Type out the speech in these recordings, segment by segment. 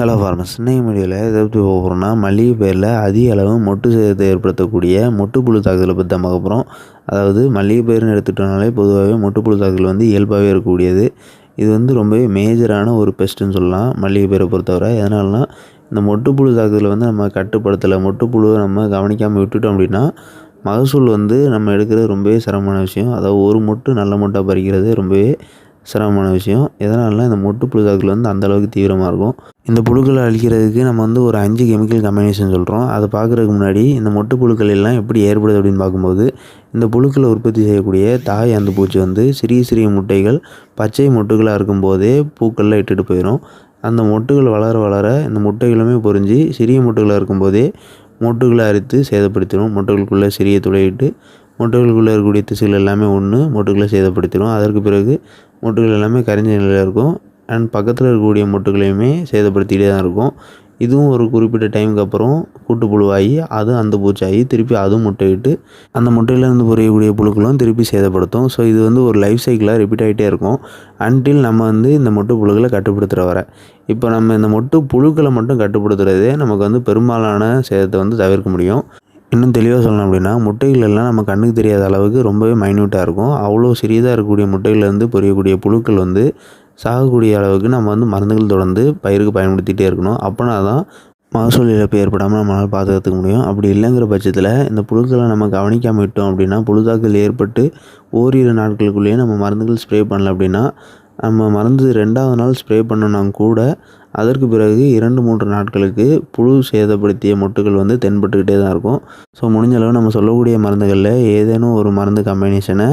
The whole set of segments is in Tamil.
ஹலோ ஃபார்மஸ் இன்னைக்கு வீடியோவில் எதை பற்றி போகிறோம்னா மளிகை பயிரில் அதிக அளவு மொட்டு சேதத்தை ஏற்படுத்தக்கூடிய மொட்டுப்புழு தாக்குதலை பற்றி தான் போகிறோம் அதாவது மளிகை பயிர்னு எடுத்துட்டோம்னாலே பொதுவாகவே மொட்டுப்புழு தாக்குதல் வந்து இயல்பாகவே இருக்கக்கூடியது. இது வந்து ரொம்பவே மேஜரான ஒரு பெஸ்ட்டுன்னு சொல்லலாம் மளிகை பயிரை பொறுத்தவரை. எதனாலனா இந்த மொட்டுப்புழு தாக்குதலை வந்து நம்ம கட்டுப்படுத்தலை மொட்டுப்புழுவை நம்ம கவனிக்காமல் விட்டுட்டோம் அப்படின்னா மகசூல் வந்து நம்ம எடுக்கிறது ரொம்பவே சிரமமான விஷயம். அதாவது ஒரு மொட்டு நல்ல மொட்டாக பறிக்கிறது ரொம்பவே சிரமமான விஷயம். எதனாலனா இந்த மொட்டு புழுக்காக்கள் வந்து அந்தளவுக்கு தீவிரமாக இருக்கும். இந்த புழுக்களை அழிக்கிறதுக்கு நம்ம வந்து ஒரு அஞ்சு கெமிக்கல் கம்பைனேஷன் சொல்கிறோம் அதை பார்க்குறதுக்கு முன்னாடி இந்த மொட்டு புழுக்கள் எல்லாம் எப்படி ஏற்படுது அப்படின்னு பார்க்கும்போது இந்த புழுக்களை உற்பத்தி செய்யக்கூடிய தாய் அந்த பூச்சி வந்து சிறிய சிறிய முட்டைகள் பச்சை மொட்டுகளாக இருக்கும்போதே பூக்களில் இட்டுட்டு போயிடும் அந்த மொட்டுகள் வளர வளர இந்த முட்டைகளுமே பொறிஞ்சு சிறிய மொட்டுகளாக இருக்கும்போதே மொட்டுகளை அரித்து சேதப்படுத்திடும் மொட்டுகளுக்குள்ளே சிறிய துளையிட்டு மொட்டுகளுக்குள்ளே இருக்கக்கூடிய திசுகள் எல்லாமே ஒன்று மொட்டுகளை சேதப்படுத்திடும். அதற்கு பிறகு மொட்டுகள் எல்லாமே கரைஞ்ச நிலையில் இருக்கும். அண்ட் பக்கத்தில் இருக்கக்கூடிய மொட்டுகளையுமே சேதப்படுத்திகிட்டே தான் இருக்கும். இதுவும் ஒரு குறிப்பிட்ட டைமுக்கு அப்புறம் கூட்டுப்புழுவாகி அது அந்த பூச்சாகி திருப்பி அதுவும் முட்டையிட்டு அந்த முட்டையிலேருந்து பொரியக்கூடிய புழுக்களும் திருப்பி சேதப்படுத்தும். ஸோ இது வந்து ஒரு லைஃப் சைக்கிளாக ரிப்பீட் ஆகிட்டே இருக்கும். அன்டில் நம்ம வந்து இந்த மொட்டு புழுக்களை கட்டுப்படுத்துகிற வர. இப்போ நம்ம இந்த மொட்டு புழுக்களை மட்டும் கட்டுப்படுத்துகிறதே நமக்கு வந்து பெரும்பாலான சேதத்தை வந்து தவிர்க்க முடியும். இன்னும் தெளிவாக சொல்லணும் அப்படின்னா முட்டைகள் எல்லாம் நம்ம கண்ணுக்கு தெரியாத அளவுக்கு ரொம்பவே மைன்யூட்டாக இருக்கும். அவ்வளோ சிறியதாக இருக்கக்கூடிய முட்டைகள்லேருந்து பொரியக்கூடிய புழுக்கள் வந்து சாகக்கூடிய அளவுக்கு நம்ம வந்து மருந்துகள் தொடர்ந்து பயிருக்கு பயன்படுத்திகிட்டே இருக்கணும். அப்போனா தான் மகசூல் இழப்பு ஏற்படாமல் நம்மளால் பாதுகாத்துக்க முடியும். அப்படி இல்லைங்கிற பட்சத்தில் இந்த புழுக்களை நம்ம கவனிக்காமல் விட்டோம் அப்படின்னா புழுதாக்கல் ஏற்பட்டு ஓரிரு நாட்களுக்குள்ளேயே நம்ம மருந்துகள் ஸ்ப்ரே பண்ணல அப்படின்னா நம்ம மருந்து ரெண்டாவது நாள் ஸ்ப்ரே பண்ணோன்னா கூட அதற்கு பிறகு இரண்டு மூன்று நாட்களுக்கு புழு சேதப்படுத்திய மொட்டுகள் வந்து தென்பட்டுக்கிட்டே தான் இருக்கும். ஸோ முடிஞ்ச அளவு நம்ம சொல்லக்கூடிய மருந்துகளில் ஏதேனும் ஒரு மருந்து கம்பைனேஷனை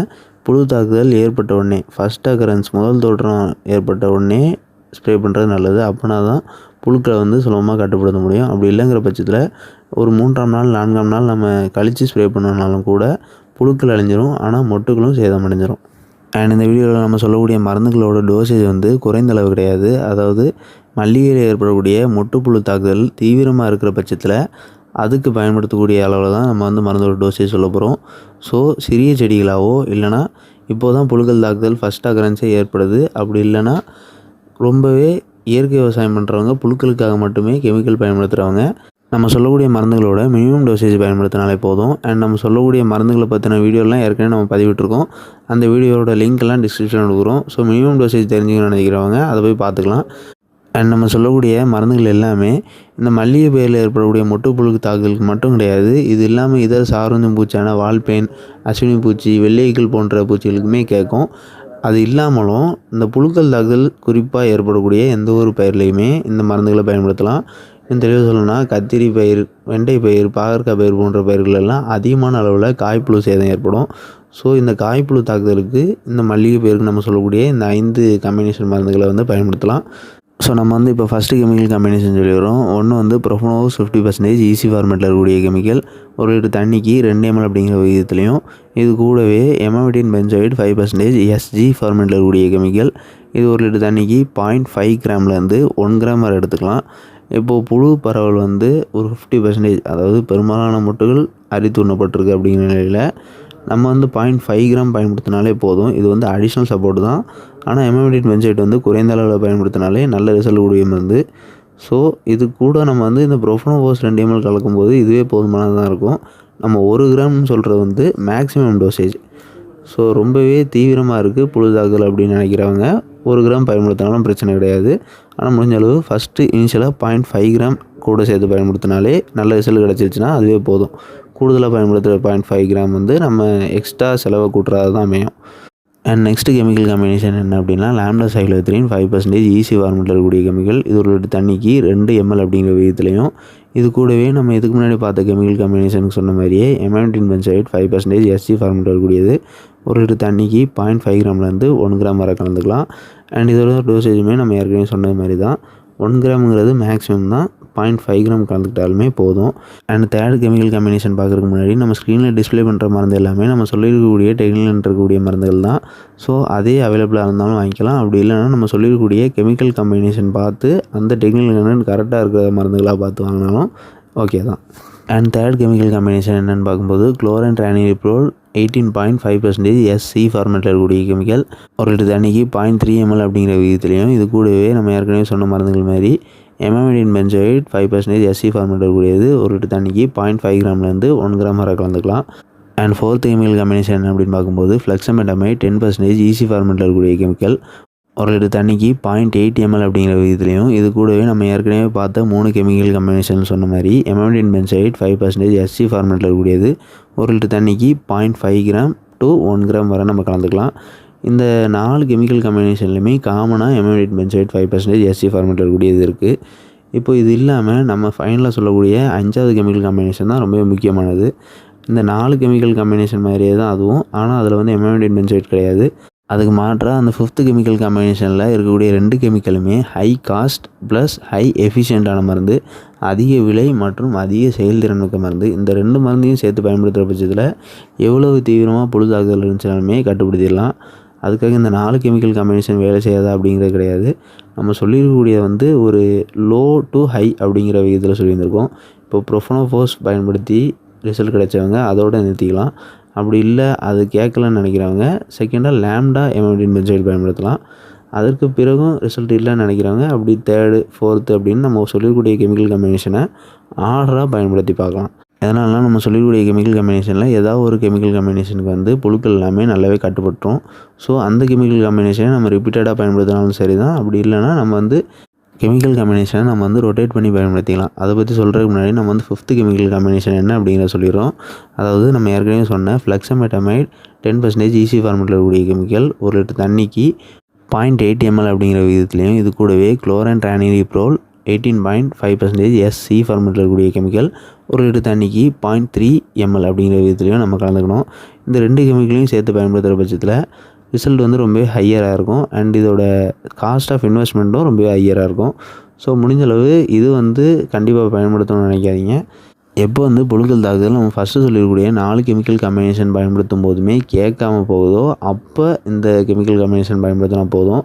புழு தாக்குதல் ஏற்பட்ட உடனே ஃபஸ்ட் அக்கரன்ஸ் முதல் தோற்றம் ஏற்பட்ட உடனே ஸ்ப்ரே பண்ணுறது நல்லது. அப்படின்னா தான் புழுக்களை வந்து சுலபமாக கட்டுப்படுத்த முடியும். அப்படி இல்லைங்கிற பட்சத்தில் ஒரு மூன்றாம் நாள் நான்காம் நாள் நம்ம கழித்து ஸ்ப்ரே பண்ணனாலும் கூட புழுக்கள் அழிஞ்சிரும். ஆனால் மொட்டுகளும் சேதமடைஞ்சிரும். அண்ட் இந்த வீடியோவில் நம்ம சொல்லக்கூடிய மருந்துகளோட டோசேஜ் வந்து குறைந்த அளவு கிடையாது. அதாவது மல்லிகையில் ஏற்படக்கூடிய மொட்டுப்புழு தாக்குதல் தீவிரமாக இருக்கிற பட்சத்தில் அதுக்கு பயன்படுத்தக்கூடிய அளவில் தான் நம்ம வந்து மருந்தோட டோசேஜ் சொல்ல போகிறோம் ஸோ சிறிய செடிகளாகவோ இல்லைனா இப்போ தான் புழுக்கள் தாக்குதல் ஃபஸ்ட் அக்கரன்ஸே ஏற்படுது. அப்படி இல்லைனா ரொம்பவே இயற்கை விவசாயம் பண்ணுறவங்க புழுக்களுக்காக மட்டுமே கெமிக்கல் பயன்படுத்துகிறவங்க நம்ம சொல்லக்கூடிய மருந்துகளோட மினிமம் டோசேஜ் பயன்படுத்தினாலே போதும். அண்ட் நம்ம சொல்லக்கூடிய மருந்துகளை பற்றின வீடியோலாம் ஏற்கனவே நம்ம பதிவிட்டிருக்கோம். அந்த வீடியோட லிங்க்லாம் டிஸ்கிரிப்ஷனில் கொடுக்குறோம். ஸோ மினிமம் டோசேஜ் தெரிஞ்சுக்கணும்னு நினைக்கிறவங்க அதை போய் பார்த்துக்கலாம். அண்ட் நம்ம சொல்லக்கூடிய மருந்துகள் எல்லாமே இந்த மல்லிகை பயிரில் ஏற்படக்கூடிய மொட்டுப்புழுக்கு தாக்குதலுக்கு மட்டும் கிடையாது. இது இல்லாமல் இதர சார்ந்தும் பூச்சான வால்பேன் அஸ்வினி பூச்சி வெள்ளைகள் போன்ற பூச்சிகளுக்குமே கேட்கும். அது இல்லாமலும் இந்த புழுக்கள் தாக்குதல் குறிப்பாக ஏற்படக்கூடிய எந்த ஒரு பெயர்லையுமே இந்த மருந்துகளை பயன்படுத்தலாம். இன்னும் தெளிவாக சொல்லணும்னா கத்திரி பயிர் வெண்டை பயிர் பாகற்காய் பயிர் போன்ற பயிர்கள் எல்லாம் அதிகமான அளவில் காய்ப்புழு சேதம் ஏற்படும். ஸோ இந்த காய்ப்புழு தாக்குதலுக்கு இந்த மல்லிகை பயிருக்கு நம்ம சொல்லக்கூடிய இந்த ஐந்து காம்பினேஷன் மருந்துகளை வந்து பயன்படுத்தலாம். ஸோ நம்ம வந்து இப்போ ஃபஸ்ட்டு கெமிக்கல் காம்பினேஷன் வரோம் ஒன்று வந்து ப்ரொஃபனோஸ் ஃபிஃப்டி பர்சன்டேஜ் ஈஸி ஃபார்மேட்டில் இருக்கக்கூடிய கெமிக்கல் ஒரு லிட்டர் தண்ணிக்கு ரெண்டு எம்எல் அப்படிங்கிற விகிதத்துலையும். இது கூடவே emamectin benzoate five percentage SG ஃபார்மேட்டில் இருக்கக்கூடிய கெமிக்கல் இது ஒரு லிட்டர் தண்ணிக்கு பாயிண்ட் ஃபைவ் கிராம்லேருந்து ஒன் கிராம் வரை எடுத்துக்கலாம். இப்போது புழு பரவல் வந்து ஒரு ஃபிஃப்டி பர்சன்டேஜ் அதாவது பெரும்பாலான முட்டுகள் அரித்துண்ணப்பட்டிருக்கு அப்படிங்கிற நிலையில் நம்ம வந்து பாயிண்ட் ஃபைவ் கிராம் பயன்படுத்தினாலே போதும். இது வந்து அடிஷ்னல் சப்போர்ட் தான். ஆனால் எமமிடின் வெஞ்சைட் வந்து குறைந்த அளவில் பயன்படுத்தினாலே நல்ல ரிசல்ட் கூடியும் வந்து. ஸோ இது கூட நம்ம வந்து இந்த ப்ரொஃபனோபோஸ் ரெண்டு எம்எல் கலக்கும்போது இதுவே போதுமானதாக இருக்கும். நம்ம ஒரு கிராம்னு சொல்கிறது வந்து மேக்ஸிமம் டோசேஜ் ஸோ ரொம்பவே தீவிரமாக இருக்குது புழுதாக்கல் அப்படின்னு நினைக்கிறவங்க. ஒரு கிராம் பயன்படுத்தினாலும் பிரச்சனை கிடையாது. ஆனால் முடிஞ்ச அளவு ஃபஸ்ட்டு இனிஷியலாக பாயிண்ட் ஃபைவ் கிராம் கூட சேர்த்து பயன்படுத்தினாலே நல்ல ரிசல்ட் கிடச்சிருச்சுன்னா அதுவே போதும். கூடுதலாக பயன்படுத்துகிற பாயிண்ட் ஃபைவ் கிராம் வந்து நம்ம எக்ஸ்ட்ரா செலவை கூட்டுறது தான் அமையும் அண்ட் நெக்ஸ்ட் கெமிக்கல் காம்பினேஷன் என்ன அப்படின்னா lambda cyhalothrin five percentage EC ஃபார்மெட்டில் இருக்கக்கூடிய கெமிக்கல் இது ஒரு லிட்டர் தண்ணிக்கு ரெண்டு எம்எல் அப்படிங்கிற விதத்துலையும். இது கூடவே நம்ம இதுக்கு முன்னாடி பார்த்த கெமிக்கல் காம்பினேஷனுக்கு சொன்ன மாதிரியே emamectin benzoate five percentage SC ஃபார்மெட்டில் இருக்கக்கூடியது. ஒரு லிட்டர் தண்ணிக்கு பாயிண்ட் ஃபைவ் கிராம்லேருந்து ஒன் கிராம் வரை கலந்துக்கலாம். அண்ட் இதோட டோசேஜுமே நம்ம ஏற்கனவே சொன்ன மாதிரி தான் ஒன் கிராமுங்கிறது மேக்ஸிமம் தான். பாயிண்ட் ஃபைவ் கிராம் கலந்துக்கிட்டாலுமே போதும். அண்ட் தேர்ட் கெமிக்கல் காம்பினேஷன் பார்க்குறதுக்கு முன்னாடி நம்ம ஸ்க்ரீனில் டிஸ்பிளே பண்ணுற மருந்து எல்லாமே நம்ம சொல்லியிருக்கக்கூடிய டெக்னிக்கல் இருக்கக்கூடிய மருந்துகள் தான். ஸோ அதே அவைலபிளாக இருந்தாலும் வாங்கிக்கலாம். அப்படி இல்லைன்னா நம்ம சொல்லியிருக்கக்கூடிய கெமிக்கல் காம்பினேஷன் பார்த்து அந்த டெக்னிக்கல் கரெக்டாக இருக்கிற மருந்துகளாக பார்த்து வாங்கினாலும் ஓகே தான். அண்ட் தேர்ட் கெமிக்கல் காம்பினேஷன் என்னென்னு பார்க்கும்போது chlorantraniliprole eighteen point five percentage SC ஃபார்மேட்டில் இருக்கக்கூடிய கெமிக்கல் ஒரு லிட்டர் தண்ணிக்கு பாயிண்ட் த்ரீ எம்எல் அப்படிங்கிற விகிதத்துலையும் இது கூடவே நம்ம ஏற்கனவே சொன்ன மருந்துகள் மாதிரி emamectin benzoate five percentage SC format இருக்கக்கூடியது. ஒரு லிட்டர் தண்ணிக்கு பாயிண்ட் ஃபைவ் கிராம்லேருந்து ஒன் கிராம் வரை கலந்துக்கலாம். அண்ட் ஃபோர்த் கெமிக்கல் காம்பினேஷன் அப்படின்னு பார்க்கும்போது ஃப்ளெக்ஸமெட்டமைட் டென் பர்சன்டேஜ் ஈஸி ஃபார்மேட்டில் இருக்கக்கூடிய கெமிக்கல் ஒரு லிட்டர் தண்ணிக்கு பாயிண்ட் எயிட் எம்எல் அப்படிங்கிற விதத்துலையும் இது கூடவே நம்ம ஏற்கனவே பார்த்த மூணு கெமிக்கல் காம்பினேஷன் சொன்ன மாதிரி emamectin benzoate five percentage SC ஃபார்மேட்டில் இருக்கக்கூடியது. ஒரு லிட்டர் தண்ணிக்கு point five gram to one gram வரை நம்ம கலந்துக்கலாம். இந்த நாலு கெமிக்கல் காம்பினேஷன்லையுமே காமனாக emamectin benzoate five percentage SC ஃபார்மேட்டில் கூடியது இருக்குது இப்போ இது இல்லாமல் நம்ம ஃபைனலாக சொல்லக்கூடிய அஞ்சாவது கெமிக்கல் காம்பினேஷன் தான் ரொம்பவே முக்கியமானது. இந்த நாலு கெமிக்கல் காம்பினேஷன் மாதிரியே தான் அதுவும். ஆனால் அதில் வந்து எமமிடின் பென்சைட் கிடையாது. அதுக்கு மாற்றாக அந்த ஃபிஃப்த்து கெமிக்கல் காம்பினேஷனில் இருக்கக்கூடிய ரெண்டு கெமிக்கலுமே ஹை காஸ்ட் ப்ளஸ் ஹை எஃபிஷியண்ட்டான மருந்து அதிக விலை மற்றும் அதிக செயல்திறன் மிக்க மருந்து. இந்த ரெண்டு மருந்தையும் சேர்த்து பயன்படுத்துகிற பட்சத்தில் எவ்வளவு தீவிரமாக பொழுதாக்குதல் இருந்துச்சுனாலுமே இருந்துச்சாலுமே கட்டுப்படுத்திடலாம். அதுக்காக இந்த நாலு கெமிக்கல் காம்பினேஷன் வேலை செய்யாதா அப்படிங்கிறது கிடையாது. நம்ம சொல்லியிருக்கக்கூடிய வந்து ஒரு லோ டு ஹை அப்படிங்கிற விதத்தில் சொல்லியிருந்திருக்கோம். இப்போ ப்ரொஃபனோஃபோஸ் பயன்படுத்தி ரிசல்ட் கிடைச்சவங்க அதோடு நிறுத்திக்கலாம். அப்படி இல்லை அது கேட்கலன்னு நினைக்கிறவங்க செகண்டாக லேம்டா எமோடின் பென்சைட் பயன்படுத்தலாம். அதற்கு பிறகும் ரிசல்ட் இல்லைன்னு நினைக்கிறவங்க அப்படி தேர்டு ஃபோர்த்து அப்படின்னு நம்ம சொல்லக்கூடிய கெமிக்கல் காம்பினேஷனை ஆர்டராக பயன்படுத்தி பார்க்கலாம். எதனாலனா நம்ம சொல்லக்கூடிய கெமிக்கல் காம்பினேஷனில் ஏதாவது ஒரு கெமிக்கல் காம்பினேஷனுக்கு வந்து புழுக்கள் எல்லாமே நல்லாவே கட்டுப்பட்டுரும். ஸோ அந்த கெமிக்கல் காம்பினேஷனை நம்ம ரிப்பீட்டடாக பயன்படுத்தினாலும் சரி தான் அப்படி இல்லைன்னா நம்ம வந்து கெமிக்கல் காம்பினேஷனை நம்ம வந்து ரொட்டேட் பண்ணி பயன்படுத்திக்கலாம். அதை பற்றி சொல்கிறதுக்கு முன்னாடி நம்ம வந்து ஃபிஃப்த்து கெமிக்கல் காம்பினேஷன் என்ன அப்படிங்கிறத சொல்லிடுறோம். அதாவது நம்ம ஏற்கனவே சொன்ன ஃப்ளக்ஸமெட்டமைட் டென் பர்சன்டேஜ் ஈஸி ஃபார்மெட்டில் இருக்கக்கூடிய கெமிக்கல் ஒரு லிட்டர் தண்ணிக்கு பாயிண்ட் எயிட் எம்எல் அப்படிங்கிற விதத்துலையும் இது கூடவே chlorantraniliprole eighteen point five percentage SC ஃபார்மெட்டில் இருக்கக்கூடிய கெமிக்கல் ஒரு லிட்டர் தண்ணிக்கு பாயிண்ட் த்ரீ எம்எல் அப்படிங்கிற விதத்துலையும் நம்ம கலந்துக்கணும். இந்த ரெண்டு கெமிக்கலையும் சேர்த்து பயன்படுத்துகிற பட்சத்தில் ரிசல்ட் வந்து ரொம்பவே ஹையராக இருக்கும். அண்ட் இதோட காஸ்ட் ஆஃப் இன்வெஸ்ட்மெண்ட்டும் ரொம்பவே ஹையராக இருக்கும். ஸோ முடிஞ்சளவு இது வந்து கண்டிப்பாக பயன்படுத்தணும்னு நினைக்காதீங்க. எப்போ வந்து புழுக்கள் தாக்குதல் நம்ம ஃபஸ்ட்டு சொல்லியிருக்கக்கூடிய நாலு கெமிக்கல் காம்பினேஷன் பயன்படுத்தும் போதுமே கேட்காம போகுதோ அப்போ இந்த கெமிக்கல் காம்பினேஷன் பயன்படுத்தினா போதும்.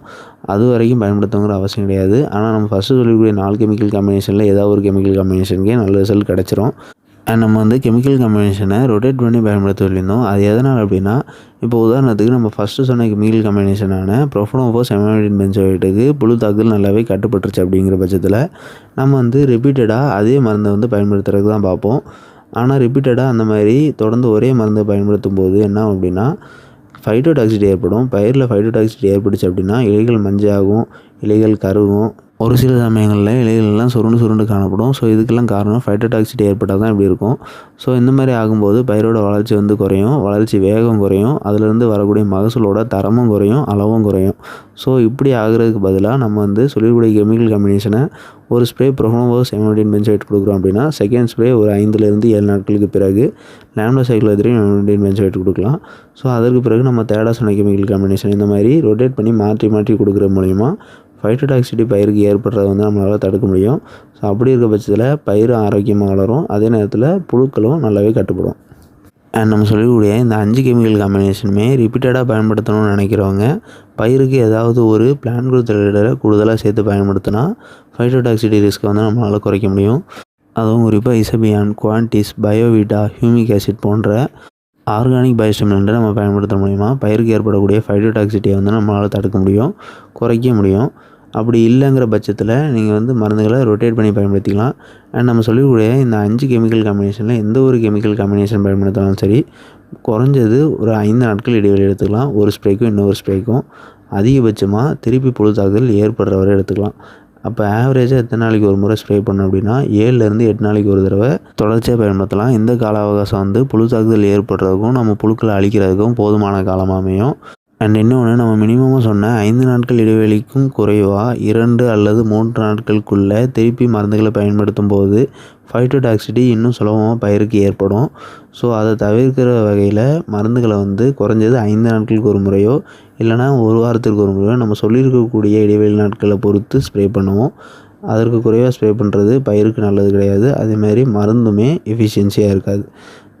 அது வரைக்கும் பயன்படுத்தணுங்கிற அவசியம் கிடையாது. ஆனால் நம்ம ஃபஸ்ட்டு சொல்லக்கூடிய நாலு கெமிக்கல் காம்பினேஷனில் ஏதாவது ஒரு கெமிக்கல் காம்பினேஷனுக்கே நல்ல ரிசல்ட் கிடச்சிரும். நம்ம வந்து கெமிக்கல் காம்பினேஷனை ரொட்டேட் பண்ணி பயன்படுத்த சொல்லியிருந்தோம் அது எதனால் அப்படின்னா இப்போ உதாரணத்துக்கு நம்ம ஃபஸ்ட்டு சொன்ன கெமிக்கல் காம்பினேஷனான ப்ரொஃபனோஃபோ செமனோடின் பென்சோயிட்டுக்கு புழு தாக்குதல் நல்லாவே கட்டுப்பட்டுருச்சு அப்படிங்கிற பட்சத்தில் நம்ம வந்து ரிப்பீட்டடாக அதே மருந்தை வந்து பயன்படுத்துறதுக்கு தான் பார்ப்போம். ஆனால் ரிப்பீட்டடாக அந்த மாதிரி தொடர்ந்து ஒரே மருந்தை பயன்படுத்தும் போது என்ன அப்படின்னா ஃபைட்டோடாக்சிட்டி ஏற்படும். பயிரில் ஃபைட்டோடாக்சிட்டி ஏற்பட்டுச்சு அப்படின்னா இலைகள் மஞ்சாகும் இலைகள் கருகும் ஒரு சில சமயங்களில் இலைகள்லாம் சுருண்டு சுருண்டு காணப்படும். ஸோ இதுக்கெல்லாம் காரணம் ஃபைட்டோடாக்சிட்டி ஏற்பட்டால் தான் இப்படி இருக்கும். ஸோ இந்த மாதிரி ஆகும்போது பயிரோட வளர்ச்சி வந்து குறையும் வளர்ச்சி வேகம் குறையும் அதுலேருந்து வரக்கூடிய மகசூலோட தரமும் குறையும் அளவும் குறையும். ஸோ இப்படி ஆகுறதுக்கு பதிலாக நம்ம வந்து சொல்லக்கூடிய கெமிக்கல் காம்பினேஷனை ஒரு ஸ்ப்ரே ப்ரொஃபனோவோஸ் எமோடின் பென்சைட் கொடுக்குறோம் அப்படின்னா செகண்ட் ஸ்ப்ரே ஒரு ஐந்துலேருந்து ஏழு நாட்களுக்கு பிறகு லேம்டோ சைக்கிள் எதிரையும் எமோடின் பென்சைட் கொடுக்கலாம். ஸோ அதற்கு பிறகு நம்ம தேர்டாக சொன்ன கெமிக்கல் காம்பினேஷன் இந்த மாதிரி ரொட்டேட் பண்ணி மாற்றி மாற்றி கொடுக்குற மூலிமா ஃபைட்டோடாக்சிட்டி பயிருக்கு ஏற்படுறத வந்து நம்மளால் தடுக்க முடியும். ஸோ அப்படி இருக்க பட்சத்தில் பயிர் ஆரோக்கியமாக வளரும். அதே நேரத்தில் புழுக்களும் நல்லாவே கட்டுப்படும். அண்ட் நம்ம சொல்லக்கூடிய இந்த அஞ்சு கெமிக்கல் காம்பினேஷனுமே ரிப்பீட்டடாக பயன்படுத்தணும்னு நினைக்கிறவங்க பயிருக்கு ஏதாவது ஒரு பிளான் குரூத் கூடுதலாக சேர்த்து பயன்படுத்தினா ஃபைட்டோடாக்சிட்டி ரிஸ்க்கை வந்து நம்மளால் குறைக்க முடியும். அதுவும் குறிப்பாக Isabion Quantis Biovita humic acid போன்ற ஆர்கானிக் பயோஸ்டிமுலண்ட்டை நம்ம பயன்படுத்த முடியுமா? பயிருக்கு ஏற்படக்கூடிய ஃபைட்டோடாக்சிட்டியை வந்து நம்மளால் தடுக்க முடியும் குறைக்க முடியும். அப்படி இல்லைங்கிற பட்சத்தில் நீங்கள் வந்து மருந்துகளை ரொட்டேட் பண்ணி பயன்படுத்திக்கலாம். அண்ட் நம்ம சொல்லக்கூடிய இந்த அஞ்சு கெமிக்கல் காம்பினேஷனில் எந்த ஒரு கெமிக்கல் காம்பினேஷன் பயன்படுத்தினாலும் சரி குறைஞ்சது ஒரு ஐந்து நாட்கள் இடைவெளி எடுத்துக்கலாம். ஒரு ஸ்ப்ரேக்கும் இன்னொரு ஸ்ப்ரேக்கும் அதிகபட்சமாக திருப்பி புழு தாக்குதல் ஏற்படுற வரை எடுத்துக்கலாம். அப்போ ஆவரேஜாக எத்தனை நாளைக்கு ஒரு முறை ஸ்ப்ரே பண்ணோம் அப்படின்னா ஏழுலேருந்து எட்டு நாளைக்கு ஒரு தடவை தொடர்ச்சியாக பயன்படுத்தலாம். இந்த கால அவகாசம் வந்து புழு தாக்குதல் ஏற்படுறதுக்கும் நம்ம புழுக்களை அழிக்கிறதுக்கும் போதுமான காலமாக அமையும் அண்ட் இன்னொன்று நம்ம மினிமமாக சொன்ன ஐந்து நாட்கள் இடைவெளிக்கும் குறைவாக இரண்டு அல்லது மூன்று நாட்களுக்குள்ளே திருப்பி மருந்துகளை பயன்படுத்தும் போது ஃபைட்டோடாக்சிட்டி இன்னும் சுலபமாக பயிருக்கு ஏற்படும். ஸோ அதை தவிர்க்கிற வகையில் மருந்துகளை வந்து குறைஞ்சது ஐந்து நாட்களுக்கு ஒரு முறையோ இல்லைனா ஒரு வாரத்திற்கு ஒரு முறையோ நம்ம சொல்லியிருக்கக்கூடிய இடைவெளி நாட்களை பொறுத்து ஸ்ப்ரே பண்ணுவோம். அதற்கு குறைவாக ஸ்ப்ரே பண்ணுறது பயிருக்கு நல்லது கிடையாது. அதேமாதிரி மருந்துமே எஃபிஷியன்சியாக இருக்காது.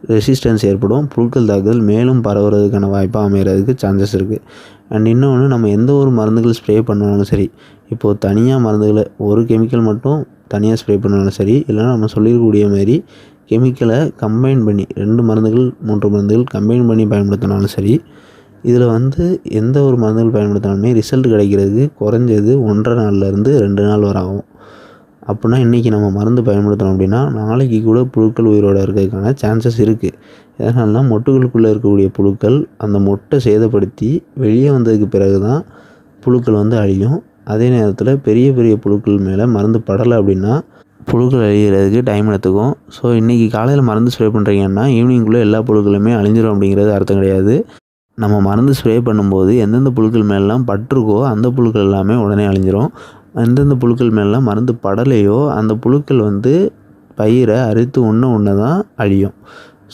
ரெசிஸ்டன்ஸ் ஏற்படும். புழுக்கள் தாக்குதல் மேலும் பரவுறதுக்கான வாய்ப்பாக அமைகிறதுக்கு சான்சஸ் இருக்குது அண்ட் இன்னொன்று நம்ம எந்த ஒரு மருந்துகள் ஸ்ப்ரே பண்ணாலும் சரி இப்போது தனியாக மருந்துகளை ஒரு கெமிக்கல் மட்டும் தனியாக ஸ்ப்ரே பண்ணாலும் சரி இல்லைனா நம்ம சொல்லியிருக்கக்கூடிய மாதிரி கெமிக்கலை கம்பைன் பண்ணி ரெண்டு மருந்துகள் மூன்று மருந்துகள் கம்பைன் பண்ணி பயன்படுத்தினாலும் சரி இதில் வந்து எந்த ஒரு மருந்துகள் பயன்படுத்தினாலுமே ரிசல்ட் கிடைக்கிறதுக்கு குறைஞ்சது ஒன்றரை நாள்லேருந்து ரெண்டு நாள் வரை ஆகும். அப்படின்னா இன்றைக்கி நம்ம மருந்து பயன்படுத்தினோம் அப்படின்னா நாளைக்கு கூட புழுக்கள் உயிரோடு இருக்கிறதுக்கான சான்சஸ் இருக்குது எதனால்னா மொட்டுகளுக்குள்ளே இருக்கக்கூடிய புழுக்கள் அந்த மொட்டை சேதப்படுத்தி வெளியே வந்ததுக்கு பிறகு தான் புழுக்கள் வந்து அழியும். அதே நேரத்தில் பெரிய பெரிய புழுக்கள் மேலே மருந்து படலை அப்படின்னா புழுக்கள் அழிகிறதுக்கு டைம் எடுத்துக்கும். ஸோ இன்றைக்கி காலையில் மருந்து ஸ்ப்ரே பண்ணுறீங்கன்னா ஈவினிங்குள்ளே எல்லா புழுக்களுமே அழிஞ்சிரும் அப்படிங்கிறது அர்த்தம் கிடையாது. நம்ம மருந்து ஸ்ப்ரே பண்ணும்போது எந்தெந்த புழுக்கள் மேலாம் பட்டிருக்கோ அந்த புழுக்கள் எல்லாமே உடனே அழிஞ்சிரும். எந்தெந்த புழுக்கள் மேலெலாம் மருந்து படலையோ அந்த புழுக்கள் வந்து பயிரை அரித்து ஒன்று ஒன்று தான் அழியும்.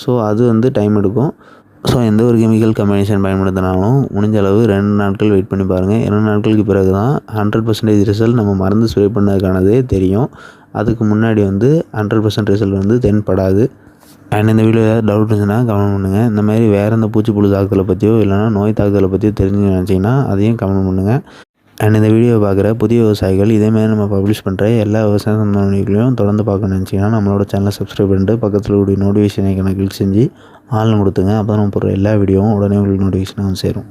ஸோ அது வந்து டைம் எடுக்கும். ஸோ எந்த ஒரு கெமிக்கல் கம்பைனேஷன் பயன்படுத்தினாலும் முடிஞ்ச அளவு ரெண்டு நாட்கள் வெயிட் பண்ணி பாருங்கள் இரண்டு நாட்களுக்கு பிறகு தான் ஹண்ட்ரட் பர்சன்டேஜ் ரிசல்ட் நம்ம மருந்து ஸ்ப்ரே பண்ணதுக்கானதே தெரியும். அதுக்கு முன்னாடி வந்து ஹண்ட்ரட் பர்சன்ட் ரிசல்ட் வந்து தென்படாது. அண்ட் இந்த வீடியோ ஏதாவது டவுட் இருந்துச்சுன்னா கமெண்ட் பண்ணுங்கள் இந்த மாதிரி வேறு எந்த பூச்சி புழு தாக்குதலை பற்றியோ இல்லைனா நோய் தாக்குதலை பற்றியோ தெரிஞ்சு நினச்சிங்கன்னா அதையும் கமெண்ட் பண்ணுங்கள் அண்ட் இந்த வீடியோவை பார்க்குற புதிய விவசாயிகள் இதேமாதிரி நம்ம பப்ளிஷ் பண்ணுற எல்லா விவசாய சந்தோஷங்களையும் தொடர்ந்து பார்க்க நினச்சிங்கன்னா நம்மளோட சேனலை சப்ஸ்கிரைப் பண்ணிட்டு பக்கத்தில் கூடிய நோட்டிஃபிகேஷன் ஐக்கனை கிளிக் செஞ்சு ஆள்னு கொடுத்துங்க. அப்போ தான் நம்ம போடுற எல்லா வீடியோவும் உடனே உங்களுக்கு நோட்டிஃபிகேஷன் வந்து சேரும்.